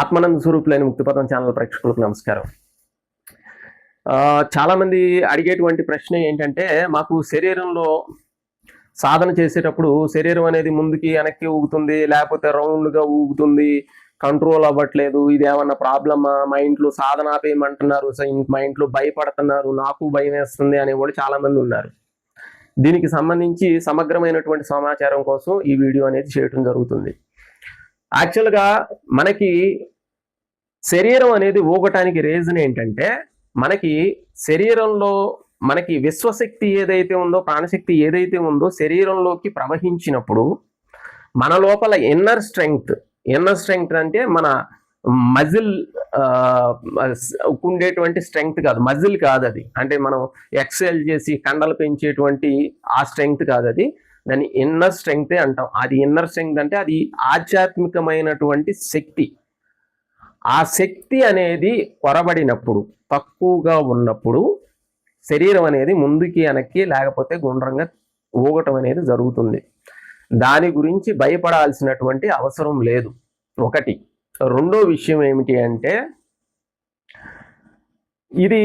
ఆత్మానంద స్వరూపులైన ముక్తిపథం channel ప్రేక్షకులకు నమస్కారం. చాలామంది అడిగేటువంటి ప్రశ్న ఏంటంటే మాకు శరీరంలో సాధన చేసేటప్పుడు శరీరం అనేది ముందుకి వెనక్కి ఊగుతుంది లేకపోతే రౌండ్గా ఊగుతుంది కంట్రోల్ అవ్వట్లేదు ఇది ఏమన్నా ప్రాబ్లమా? మా ఇంట్లో సాధన ఆపేయమంటున్నారు సో మా ఇంట్లో భయపడుతున్నారు నాకు భయం వేస్తుంది అనేవాళ్ళు చాలామంది ఉన్నారు. దీనికి సంబంధించి సమగ్రమైనటువంటి సమాచారం కోసం ఈ వీడియో అనేది చేయడం జరుగుతుంది. యాక్చువల్గా మనకి శరీరం అనేది ఊగటానికి రీజన్ ఏంటంటే మనకి శరీరంలో మనకి విశ్వశక్తి ఏదైతే ఉందో ప్రాణశక్తి ఏదైతే ఉందో శరీరంలోకి ప్రవహించినప్పుడు మన లోపల ఇన్నర్ స్ట్రెంగ్త్ ఇన్నర్ స్ట్రెంగ్త్ అంటే మన మజిల్ ఉండేటువంటి స్ట్రెంగ్త్ కాదు మజిల్ కాదు అది అంటే మనం ఎక్సెల్ చేసి కండలు పెంచేటువంటి ఆ స్ట్రెంగ్త్ కాదు అది దాన్ని ఇన్నర్ స్ట్రెంగ్త్ అంటాం. అది ఇన్నర్ స్ట్రెంగ్త్ అంటే అది ఆధ్యాత్మికమైనటువంటి శక్తి. ఆ శక్తి అనేది కొరబడినప్పుడు తక్కువగా ఉన్నప్పుడు శరీరం అనేది ముందుకి వెనక్కి లేకపోతే గుండ్రంగా ఊగటం అనేది జరుగుతుంది. దాని గురించి భయపడాల్సినటువంటి అవసరం లేదు. ఒకటి. రెండో విషయం ఏమిటి అంటే ఇది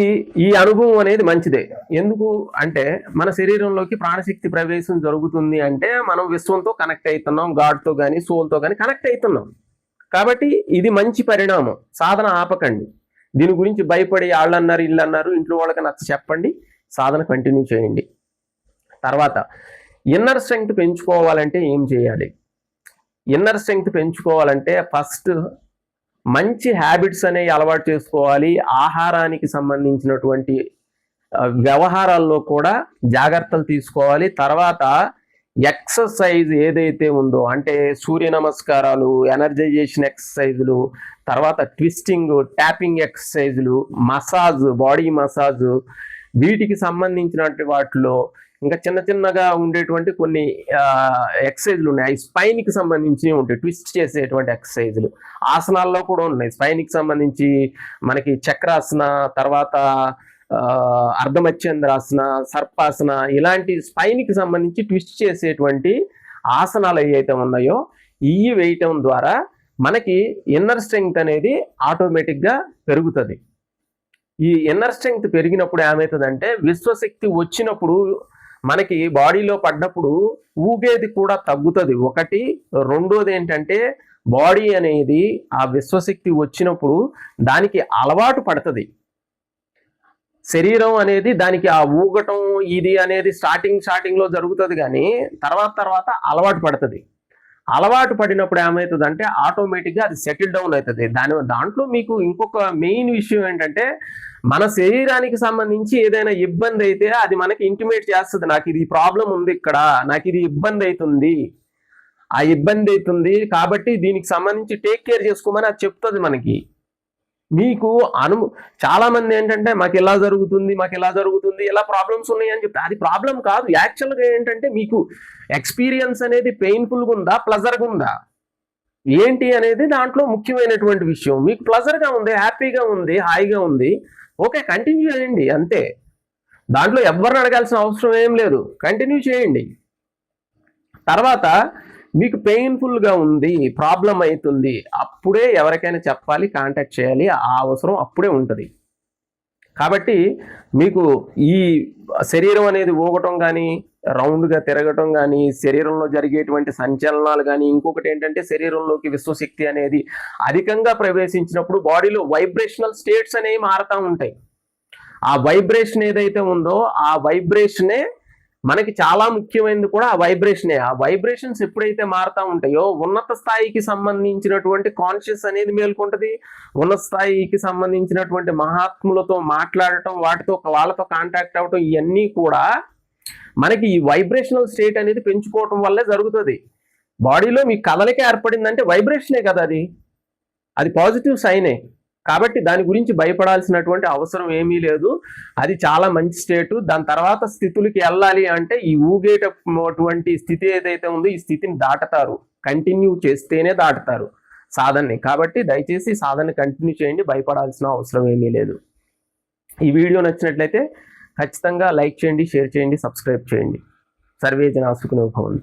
ఈ అనుభవం అనేది మంచిదే. ఎందుకు అంటే మన శరీరంలోకి ప్రాణశక్తి ప్రవేశం జరుగుతుంది అంటే మనం విశ్వంతో కనెక్ట్ అవుతున్నాం గాడ్తో కానీ సోల్తో కానీ కనెక్ట్ అవుతున్నాం. కాబట్టి ఇది మంచి పరిణామం సాధన ఆపకండి. దీని గురించి భయపడి వాళ్ళు అన్నారు ఇల్లు అన్నారు ఇంట్లో వాళ్ళకి నచ్చ చెప్పండి సాధన కంటిన్యూ చేయండి. తర్వాత ఇన్నర్ స్ట్రెంగ్త్ పెంచుకోవాలంటే ఏం చేయాలి? ఇన్నర్ స్ట్రెంగ్త్ పెంచుకోవాలంటే ఫస్ట్ మంచి హ్యాబిట్స్ అనేవి అలవాటు చేసుకోవాలి. ఆహారానికి సంబంధించినటువంటి వ్యవహారాల్లో కూడా జాగ్రత్తలు తీసుకోవాలి. తర్వాత ఎక్సర్సైజ్ ఏదైతే ఉందో అంటే సూర్య నమస్కారాలు ఎనర్జైజేషన్ ఎక్సర్సైజులు తర్వాత twisting tapping exercises massage body massage వీటికి సంబంధించినటువంటి వాటిలో ఇంకా చిన్న చిన్నగా ఉండేటువంటి కొన్ని ఎక్సర్సైజ్లు ఉన్నాయి. స్పైన్కి సంబంధించి ఉంటాయి. ట్విస్ట్ చేసేటువంటి ఎక్సర్సైజ్లు ఆసనాల్లో కూడా ఉన్నాయి. స్పైన్కి సంబంధించి మనకి చక్రాసన తర్వాత ఆ, అర్ధమత్యంద్రాసన సర్పాసన ఇలాంటి స్పైన్కి సంబంధించి ట్విస్ట్ చేసేటువంటి ఆసనాలు ఏవైతే ఉన్నాయో ఇవి వేయటం ద్వారా మనకి ఇన్నర్ స్ట్రెంగ్త్ అనేది ఆటోమేటిక్గా పెరుగుతుంది. ఈ ఇన్నర్ స్ట్రెంగ్త్ పెరిగినప్పుడు ఏమవుతుందంటే విశ్వశక్తి వచ్చినప్పుడు మనకి బాడీలో పడ్డప్పుడు ఊగేది కూడా తగ్గుతుంది. ఒకటి రెండోది ఏంటంటే బాడీ అనేది ఆ విశ్వశక్తి వచ్చినప్పుడు దానికి అలవాటు పడుతుంది. శరీరం అనేది దానికి ఆ ఊగటం ఇది అనేది స్టార్టింగ్ స్టార్టింగ్లో జరుగుతుంది కానీ తర్వాత తర్వాత అలవాటు పడుతుంది. అలవాటు పడినప్పుడు ఏమవుతుంది అంటే ఆటోమేటిక్గా అది సెటిల్ డౌన్ అవుతుంది. దాని దాంట్లో మీకు ఇంకొక మెయిన్ విషయం ఏంటంటే మన శరీరానికి సంబంధించి ఏదైనా ఇబ్బంది అయితే అది మనకి ఇంటిమేట్ చేస్తుంది. నాకు ఇది ప్రాబ్లం ఉంది ఇక్కడ నాకు ఇది ఇబ్బంది అవుతుంది. ఆ ఇబ్బంది అవుతుంది కాబట్టి దీనికి సంబంధించి టేక్ కేర్ చేసుకోమని అది చెప్తుంది మనకి. మీకు అను చాలామంది ఏంటంటే మాకు ఇలా జరుగుతుంది మాకు ఇలా జరుగుతుంది ఇలా ప్రాబ్లమ్స్ ఉన్నాయి అని చెప్తే అది ప్రాబ్లం కాదు. యాక్చువల్గా ఏంటంటే మీకు ఎక్స్పీరియన్స్ అనేది పెయిన్ఫుల్గా ఉందా ప్లజర్గా ఉందా? ఏంటి అనేది దాంట్లో ముఖ్యమైనటువంటి విషయం. మీకు ప్లజర్గా ఉంది హ్యాపీగా ఉంది హాయిగా ఉంది. ఓకే కంటిన్యూ చేయండి అంతే. దాంట్లో ఎవరిని అడగాల్సిన అవసరం ఏం లేదు. కంటిన్యూ చేయండి. తర్వాత మీకు పెయిన్ఫుల్గా ఉంది ప్రాబ్లం అవుతుంది అప్పుడే ఎవరికైనా చెప్పాలి కాంటాక్ట్ చేయాలి ఆ అవసరం అప్పుడే ఉంటుంది. కాబట్టి మీకు ఈ శరీరం అనేది ఊగటం కానీ రౌండ్గా తిరగటం కానీ శరీరంలో జరిగేటువంటి సంచలనాలు కానీ ఇంకొకటి ఏంటంటే శరీరంలోకి విశ్వశక్తి అనేది అధికంగా ప్రవేశించినప్పుడు బాడీలో వైబ్రేషనల్ స్టేట్స్ అనేవి మారుతూ ఉంటాయి. ఆ వైబ్రేషన్ ఏదైతే ఉందో ఆ వైబ్రేషనే మనకి చాలా ముఖ్యమైనది కూడా ఆ వైబ్రేషనే. ఆ వైబ్రేషన్స్ ఎప్పుడైతే మారుతూ ఉంటాయో ఉన్నత స్థాయికి సంబంధించినటువంటి కాన్షియస్ అనేది మేల్కొంటుంది. ఉన్నత స్థాయికి సంబంధించినటువంటి మహాత్ములతో మాట్లాడటం వాటితో వాళ్ళతో కాంటాక్ట్ అవ్వటం ఇవన్నీ కూడా మనకి ఈ వైబ్రేషనల్ స్టేట్ అనేది పెంచుకోవటం వల్లే జరుగుతుంది. బాడీలో మీ కదలిక ఏర్పడిందంటే వైబ్రేషనే కదా అది. అది పాజిటివ్ సైనే. కాబట్టి దాని గురించి భయపడాల్సినటువంటి అవసరం ఏమీ లేదు. అది చాలా మంచి స్టేటు. దాని తర్వాత స్థితులకి వెళ్ళాలి అంటే ఈ ఊగేటటువంటి స్థితి ఏదైతే ఉందో ఈ స్థితిని దాటుతారు. కంటిన్యూ చేస్తేనే దాటుతారు సాధనని. కాబట్టి దయచేసి సాధన కంటిన్యూ చేయండి. భయపడాల్సిన అవసరం ఏమీ లేదు. ఈ వీడియో నచ్చినట్లయితే ఖచ్చితంగా లైక్ చేయండి షేర్ చేయండి సబ్స్క్రైబ్ చేయండి. సర్వే జనాసుకునే భవంతు.